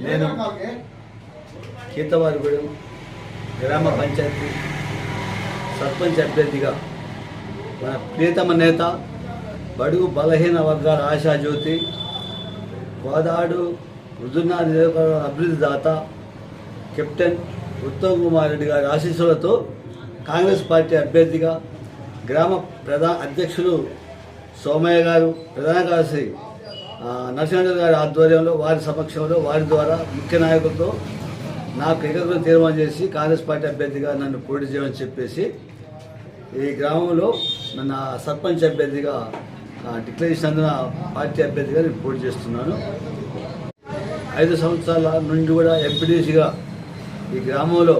నేను కీతవారిగూడెం గ్రామ పంచాయతీ సర్పంచ్ అభ్యర్థిగా మన ప్రియతమ నేత బడుగు బలహీన వర్గాల ఆశాజ్యోతి కోదాడు మృదునా నియోజకవర్గ అభివృద్ధి దాత కెప్టెన్ ఉత్తమ్ కుమార్ రెడ్డి గారి ఆశీస్సులతో కాంగ్రెస్ పార్టీ అభ్యర్థిగా గ్రామ ప్రధాన అధ్యక్షులు సోమయ్య గారు ప్రధాన కార్యదర్శి నరసింహ గారి ఆధ్వర్యంలో వారి సమక్షంలో వారి ద్వారా ముఖ్య నాయకులతో నాకు ఏకగ్రం తీర్మానం చేసి కాంగ్రెస్ పార్టీ అభ్యర్థిగా నన్ను పోటీ చేయమని చెప్పేసి ఈ గ్రామంలో నన్ను సర్పంచ్ అభ్యర్థిగా డిక్లరేషన్ అందిన పార్టీ అభ్యర్థిగా నేను పోటీ చేస్తున్నాను. ఐదు సంవత్సరాల నుండి కూడా ఎంపీడీసీగా ఈ గ్రామంలో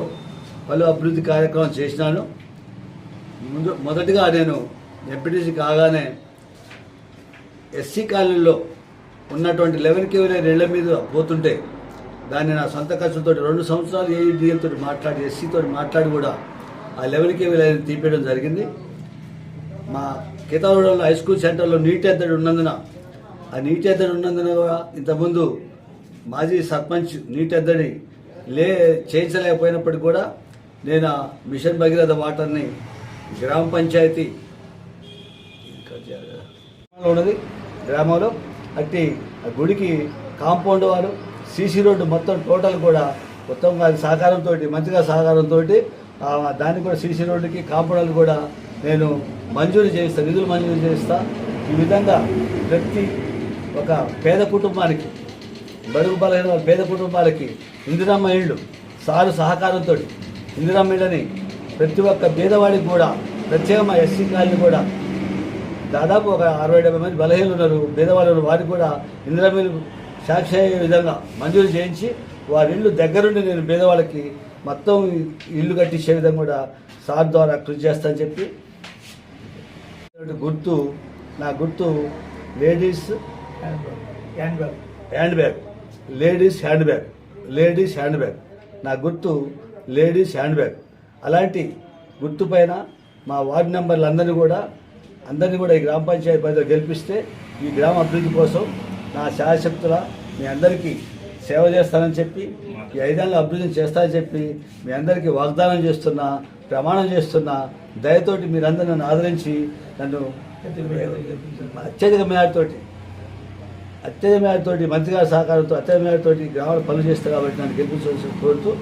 పలు అభివృద్ధి కార్యక్రమం చేసినాను. ముందు మొదటిగా నేను ఎంపీటీసీ కాగానే ఎస్సీ కాలనీలో ఉన్నటువంటి లెవెన్ కేవీ ఇళ్ళ మీద పోతుంటే దాన్ని నా సొంత ఖర్చుతో రెండు సంవత్సరాలు ఏఈడిఎల్తో మాట్లాడి ఎస్సీతో మాట్లాడి కూడా ఆ లెవెన్ కేవీ తీపేయడం జరిగింది. మా కేతావడంలో హై స్కూల్ సెంటర్లో నీటి ఎద్దడి ఉన్నందున ఆ నీటి ఎద్దడి ఉన్నందున కూడా ఇంతకుముందు మాజీ సర్పంచ్ నీటి ఎద్దడి లే చేయించలేకపోయినప్పటికీ కూడా నేను మిషన్ భగీరథ వాటర్ని గ్రామ పంచాయతీ ఉన్నది. గ్రామంలో అట్టి ఆ గుడికి కాంపౌండ్ వారు సీసీ రోడ్డు మొత్తం టోటల్ కూడా మొత్తం గారి సహకారంతో మంచిగా సహకారంతో దాన్ని కూడా సీసీ రోడ్డుకి కాంపౌండ్లు కూడా నేను మంజూరు చేయిస్తా నిధులు మంజూరు చేస్తా. ఈ విధంగా ప్రతి ఒక పేద కుటుంబానికి బడుగు బలహీన పేద కుటుంబాలకి ఇందిరమ్మ ఇళ్ళు సారు సహకారంతో ఇందిరమ్మ ఇళ్ళని ప్రతి ఒక్క పేదవాడికి కూడా ప్రత్యేకమైన ఎస్సీ కాలనీ కూడా దాదాపు ఒక అరవై డెబ్బై మంది బలహీనలు ఉన్నారు. పేదవాళ్ళు వారికి కూడా ఇందిరా మీరు సాక్షి అయ్యే విధంగా మంజూరు చేయించి వారి ఇల్లు దగ్గరుండి నేను పేదవాళ్ళకి మొత్తం ఇల్లు కట్టించే విధంగా కూడా సార్ ద్వారా కృషి చేస్తానని చెప్పి గుర్తు నా గుర్తు ladies handbag ladies handbag ladies handbag నా గుర్తు లేడీస్ హ్యాండ్ బ్యాగ్ అలాంటి గుర్తు పైన మా వార్డు మెంబర్లు అందరినీ కూడా అందరినీ కూడా ఈ గ్రామ పంచాయతీ పరిధిలో గెలిపిస్తే ఈ గ్రామ అభివృద్ధి కోసం నా శాశక్తుల మీ అందరికీ సేవ చేస్తానని చెప్పి ఈ ఐదేళ్ళ అభివృద్ధిని చేస్తానని చెప్పి మీ అందరికీ వాగ్దానం చేస్తున్నా ప్రమాణం చేస్తున్నా దయతోటి మీరందరూ నన్ను ఆదరించి నన్ను అత్యధిక మేరతోటి అత్యధిక మేరతోటి మంత్రిగారి సహకారంతో అత్యధిక మేరతోటి గ్రామాలు పనులు చేస్తారు కాబట్టి నన్ను గెలిపించవలసి కోరుతూ